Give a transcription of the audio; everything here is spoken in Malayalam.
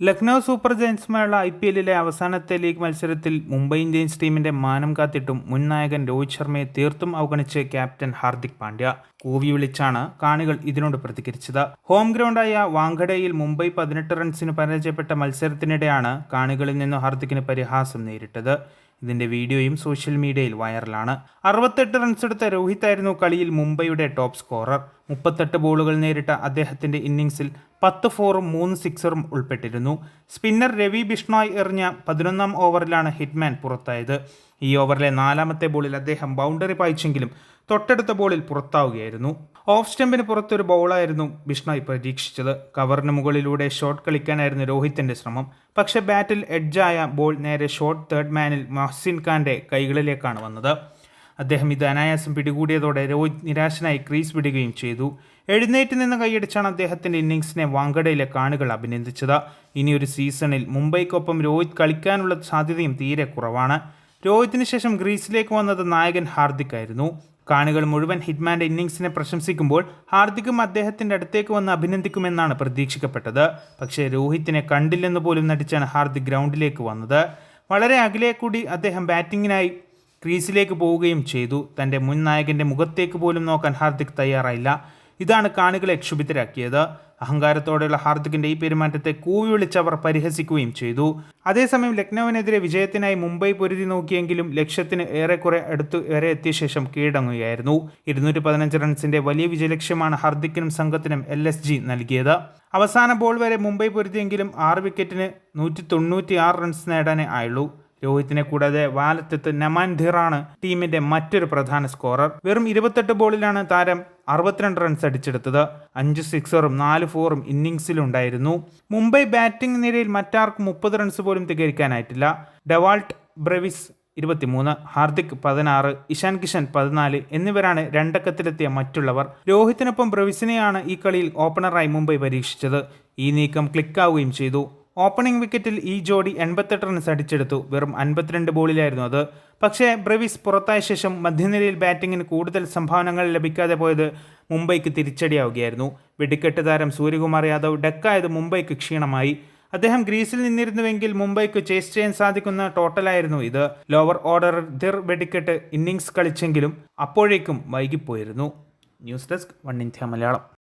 ലക്നൗ സൂപ്പർ ജയൻസുമായുള്ള ഐ പി എല്ലിലെ അവസാനത്തെ ലീഗ് മത്സരത്തിൽ മുംബൈ ഇന്ത്യൻസ് ടീമിന്റെ മാനം കാത്തിട്ടും മുൻ നായകൻ രോഹിത് ശർമ്മയെ തീർത്തും അവഗണിച്ച് ക്യാപ്റ്റൻ ഹാർദിക് പാണ്ഡ്യ. കൂവി വിളിച്ചാണ് കാണികൾ ഇതിനോട് പ്രതികരിച്ചത്. ഹോം ഗ്രൗണ്ടായ വാങ്കഡയിൽ മുംബൈ പതിനെട്ട് റൺസിന് പരാജയപ്പെട്ട മത്സരത്തിനിടെയാണ് കാണികളിൽ നിന്ന് ഹാർദിക്കിന് പരിഹാസം നേരിട്ടത്. ഇതിന്റെ വീഡിയോയും സോഷ്യൽ മീഡിയയിൽ വൈറലാണ്. അറുപത്തെട്ട് റൺസെടുത്ത രോഹിത് ആയിരുന്നു കളിയിൽ മുംബൈയുടെ ടോപ്പ് സ്കോറർ. മുപ്പത്തെട്ട് ബോളുകൾ നേരിട്ട അദ്ദേഹത്തിന്റെ ഇന്നിംഗ്സിൽ പത്ത് ഫോറും മൂന്ന് സിക്സറും ഉൾപ്പെട്ടിരുന്നു. സ്പിന്നർ രവി ബിഷ്ണോയ് എറിഞ്ഞ പതിനൊന്നാം ഓവറിലാണ് ഹിറ്റ്മാൻ പുറത്തായത്. ഈ ഓവറിലെ നാലാമത്തെ ബോളിൽ അദ്ദേഹം ബൗണ്ടറി പായിച്ചെങ്കിലും തൊട്ടടുത്ത ബോളിൽ പുറത്താവുകയായിരുന്നു. ഓഫ് സ്റ്റംപിന് പുറത്തൊരു ബോളായിരുന്നു ബിഷ്ണോയ് പ്രതീക്ഷിച്ചത്. കവറിന് മുകളിലൂടെ ഷോട്ട് കളിക്കാനായിരുന്നു രോഹിത്തിന്റെ ശ്രമം. പക്ഷേ ബാറ്റിൽ എഡ്ജായ ബോൾ നേരെ ഷോട്ട് തേർഡ് മാനിൽ മഹ്സിൻ ഖാന്റെ കൈകളിലേക്കാണ് വന്നത്. അദ്ദേഹം ഇത് അനായാസം പിടികൂടിയതോടെ രോഹിത് നിരാശനായി ക്രീസ് വിടുകയും ചെയ്തു. എഴുന്നേറ്റ് നിന്ന് കൈയടിച്ചാണ് അദ്ദേഹത്തിന്റെ ഇന്നിങ്സിനെ വാങ്കഡയിലെ കാണികൾ അഭിനന്ദിച്ചത്. ഇനിയൊരു സീസണിൽ മുംബൈക്കൊപ്പം രോഹിത് കളിക്കാനുള്ള സാധ്യതയും തീരെ കുറവാണ്. രോഹിത്തിന് ശേഷം ഗ്രീസിലേക്ക് വന്നത് നായകൻ ഹാർദിക് ആയിരുന്നു. കാണികൾ മുഴുവൻ ഹിറ്റ്മാന്റെ ഇന്നിംഗ്സിനെ പ്രശംസിക്കുമ്പോൾ ഹാർദിക്കും അദ്ദേഹത്തിന്റെ അടുത്തേക്ക് വന്ന് അഭിനന്ദിക്കുമെന്നാണ് പ്രതീക്ഷിക്കപ്പെട്ടത്. പക്ഷേ രോഹിത്തിനെ കണ്ടില്ലെന്ന് പോലും നടിച്ചാണ് ഹാർദിക് ഗ്രൗണ്ടിലേക്ക് വന്നത്. വളരെ അകലെ കൂടി അദ്ദേഹം ബാറ്റിങ്ങിനായി ക്രീസിലേക്ക് പോവുകയും ചെയ്തു. തന്റെ മുൻ നായകന്റെ മുഖത്തേക്ക് പോലും നോക്കാൻ ഹാർദിക് തയ്യാറായില്ല. ഇതാണ് കാണികളെ ക്ഷുഭിതരാക്കിയത്. അഹങ്കാരത്തോടെയുള്ള ഹാർദിക്കിന്റെ ഈ പെരുമാറ്റത്തെ കൂവി വിളിച്ചവർ പരിഹസിക്കുകയും ചെയ്തു. അതേസമയം ലക്നൌവിനെതിരെ വിജയത്തിനായി മുംബൈ പൊരുതി നോക്കിയെങ്കിലും ലക്ഷ്യത്തിന് ഏറെക്കുറെ അടുത്തു വരെ എത്തിയ ശേഷം കീഴടങ്ങുകയായിരുന്നു. ഇരുന്നൂറ്റി പതിനഞ്ച് റൺസിന്റെ വലിയ വിജയലക്ഷ്യമാണ് ഹാർദിക്കിനും സംഘത്തിനും എൽ എസ് ജി നൽകിയത്. അവസാന ബോൾ വരെ മുംബൈ പൊരുതിയെങ്കിലും ആറ് വിക്കറ്റിന് നൂറ്റി തൊണ്ണൂറ്റി റൺസ് നേടാനേ ആയുള്ളൂ. രോഹിത്തിനെ കൂടാതെ വാലറ്റത്ത് നമാൻ ധിറാണ് ടീമിന്റെ മറ്റൊരു പ്രധാന സ്കോറർ. വെറും ഇരുപത്തെട്ട് ബോളിലാണ് താരം അറുപത്തിരണ്ട് റൺസ് അടിച്ചെടുത്തത്. അഞ്ച് സിക്സറും നാല് ഫോറും ഇന്നിങ്സിലുണ്ടായിരുന്നു മുംബൈ ബാറ്റിംഗ് നിരയിൽ മറ്റാർക്കും മുപ്പത് റൺസ് പോലും തികരിക്കാനായിട്ടില്ല. ഡെവാൾട്ട് ബ്രെവിസ് ഇരുപത്തിമൂന്ന് ഹാർദിക് പതിനാറ് ഇഷാൻ കിഷൻ പതിനാല് എന്നിവരാണ് രണ്ടക്കത്തിലെത്തിയ മറ്റുള്ളവർ. രോഹിത്തിനൊപ്പം ബ്രവിസിനെയാണ് ഈ കളിയിൽ ഓപ്പണറായി മുംബൈ പരീക്ഷിച്ചത്. ഈ നീക്കം ക്ലിക്കാവുകയും ചെയ്തു. ഓപ്പണിംഗ് വിക്കറ്റിൽ ഈ ജോഡി എൺപത്തെട്ട് റൺസ് അടിച്ചെടുത്തു. വെറും അൻപത്തിരണ്ട് ബോളിലായിരുന്നു അത്. പക്ഷേ ബ്രവിസ് പുറത്തായ ശേഷം മധ്യനിരയിൽ ബാറ്റിങ്ങിന് കൂടുതൽ സംഭാവനകൾ ലഭിക്കാതെ പോയത് മുംബൈക്ക് തിരിച്ചടിയാവുകയായിരുന്നു. വെടിക്കെട്ട് താരം സൂര്യകുമാർ യാദവ് ഡെക്കായത് മുംബൈക്ക് ക്ഷീണമായി. അദ്ദേഹം ഗ്രീസിൽ നിന്നിരുന്നുവെങ്കിൽ മുംബൈക്ക് ചേസ് ചെയ്യാൻ സാധിക്കുന്ന ടോട്ടലായിരുന്നു ഇത്. ലോവർ ഓർഡർ ദിർ വെടിക്കെട്ട് ഇന്നിങ്സ് കളിച്ചെങ്കിലും അപ്പോഴേക്കും വൈകിപ്പോയിരുന്നു. News desk one India Malayalam.